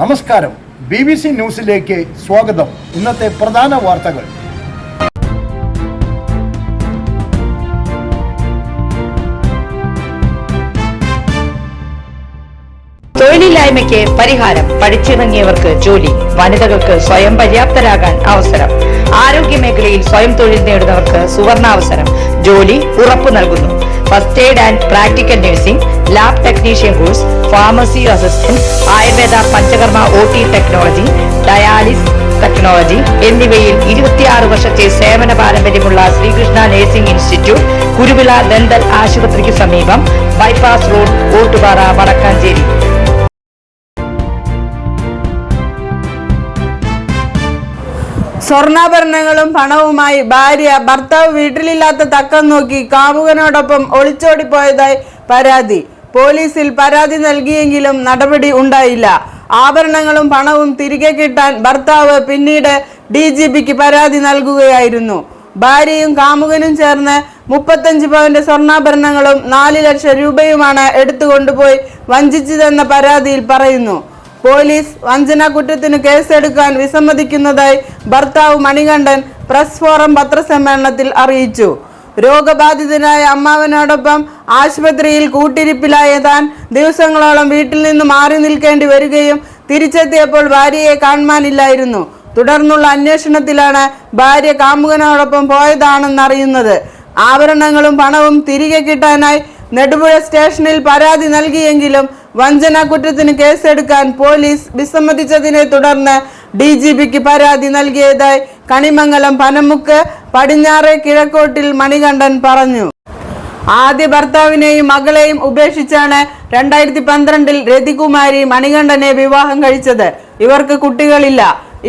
നമസ്കാരം. B B C ന്യൂസിലേക്ക് സ്വാഗതം. ഇന്നത്തെ പ്രധാന വാർത്തകൾ. തൊഴിലില്ലായ്മയ്ക്ക് പരിഹാരം. പഠിച്ചിറങ്ങിയവർക്ക് ജോലി. വനിതകൾക്ക് സ്വയം പര്യാപ്തരാകാൻ അവസരം. ആരോഗ്യ മേഖലയിൽ സ്വയം തൊഴിൽ നേടുന്നവർക്ക് സുവർണാവസരം. ജോലി ഉറപ്പു നൽകുന്നു. First aid and practical nursing lab technician course pharmacy assistant Ayurveda Panchakarma O T technology dialysis technology എന്നിവയിൽ ഇരുപത്തിയാറ് വർഷത്തെ സേവന പാരമ്പര്യമുള്ള Sreekrishna nursing institute Kuruvila dental ആശുപത്രിക്ക് സമീപം ബൈപ്പാസ് റോഡ് ഓട്ടുപാറ വടക്കാഞ്ചേരി. സ്വർണാഭരണങ്ങളും പണവുമായി ഭാര്യ ഭർത്താവ് വീട്ടിലില്ലാത്ത തക്കം നോക്കി കാമുകനോടൊപ്പം ഒളിച്ചോടിപ്പോയതായി പരാതി. പോലീസിൽ പരാതി നൽകിയെങ്കിലും നടപടി ഉണ്ടായില്ല. ആഭരണങ്ങളും പണവും തിരികെ കിട്ടാൻ ഭർത്താവ് പിന്നീട് ഡി ജി പിക്ക് പരാതി നൽകുകയായിരുന്നു. ഭാര്യയും കാമുകനും ചേർന്ന് മുപ്പത്തഞ്ച് പവന്റെ സ്വർണാഭരണങ്ങളും നാല് ലക്ഷം രൂപയുമാണ് എടുത്തുകൊണ്ടുപോയി വഞ്ചിച്ചതെന്ന പരാതിയിൽ പറയുന്നു. പോലീസ് വഞ്ചന കുറ്റത്തിന് കേസെടുക്കാൻ വിസമ്മതിക്കുന്നതായി ഭർത്താവ് മണികണ്ഠൻ പ്രസ് ഫോറം പത്രസമ്മേളനത്തിൽ അറിയിച്ചു. രോഗബാധിതനായ അമ്മാവനോടൊപ്പം ആശുപത്രിയിൽ കൂട്ടിരിപ്പിലായ താൻ ദിവസങ്ങളോളം വീട്ടിൽ നിന്ന് മാറി നിൽക്കേണ്ടി വരികയും തിരിച്ചെത്തിയപ്പോൾ ഭാര്യയെ കാണുവാനില്ലായിരുന്നു. തുടർന്നുള്ള അന്വേഷണത്തിലാണ് ഭാര്യ കാമുകനോടൊപ്പം പോയതാണെന്നറിയുന്നത്. ആഭരണങ്ങളും പണവും തിരികെ കിട്ടാനായി നെടുപുഴ സ്റ്റേഷനിൽ പരാതി നൽകിയെങ്കിലും വഞ്ചന കുറ്റത്തിന് കേസെടുക്കാൻ പോലീസ് വിസമ്മതിച്ചതിനെ തുടർന്ന് ഡി ജി പിക്ക് പരാതി നൽകിയതായി കണിമംഗലം പനമുക്ക് പടിഞ്ഞാറെ കിഴക്കോട്ടിൽ മണികണ്ഠൻ പറഞ്ഞു. ആദ്യ ഭർത്താവിനെയും മകളെയും ഉപേക്ഷിച്ചാണ് രണ്ടായിരത്തി പന്ത്രണ്ടിൽ രതികുമാരി മണികണ്ഠനെ വിവാഹം കഴിച്ചത്. ഇവർക്ക് കുട്ടികളില്ല.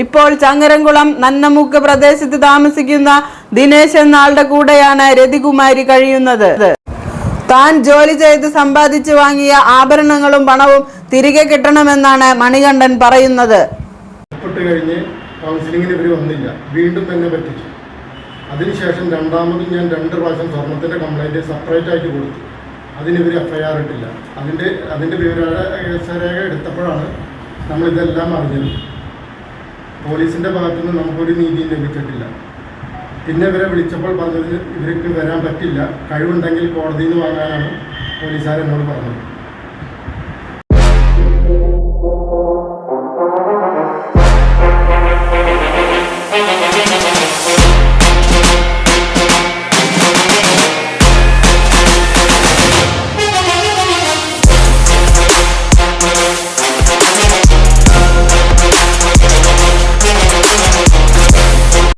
ഇപ്പോൾ ചങ്ങരംകുളം നന്നമുക്ക് പ്രദേശത്ത് താമസിക്കുന്ന ദിനേശ് എന്ന ആളുടെ കൂടെയാണ് രതികുമാരി കഴിയുന്നത്. താൻ ജോലി ചെയ്ത് സമ്പാദിച്ചു വാങ്ങിയ ആഭരണങ്ങളും പണവും തിരികെ കിട്ടണമെന്നാണ് മണികണ്ഠൻ പറയുന്നത്. കൗൺസിലിങ്ങിന് ഇവർ വന്നില്ല. വീണ്ടും എന്നെ പറ്റിച്ചു. അതിനുശേഷം രണ്ടാമത് ഞാൻ രണ്ട് പ്രാവശ്യം സ്വർണത്തിന്റെ കംപ്ലൈന്റ് സെപ്പറേറ്റ് ആയിട്ട് കൊടുത്തു. അതിന് ഇവർ എഫ് ഐ ആർ ഇട്ടില്ല. അതിന്റെ അതിന്റെ വിവരരേഖ എടുത്തപ്പോഴാണ് നമ്മളിതെല്ലാം അറിഞ്ഞത്. പോലീസിന്റെ ഭാഗത്തുനിന്ന് നമുക്കൊരു നീതിയും ലഭിച്ചിട്ടില്ല. പിന്നെ ഇവരെ വിളിച്ചപ്പോൾ പറഞ്ഞത് ഇവർക്ക് വരാൻ പറ്റില്ല കഴിവുണ്ടെങ്കിൽ കോടതിയിൽ നിന്ന് വാങ്ങാനാണ് പോലീസുകാർ എന്നോട് പറഞ്ഞത്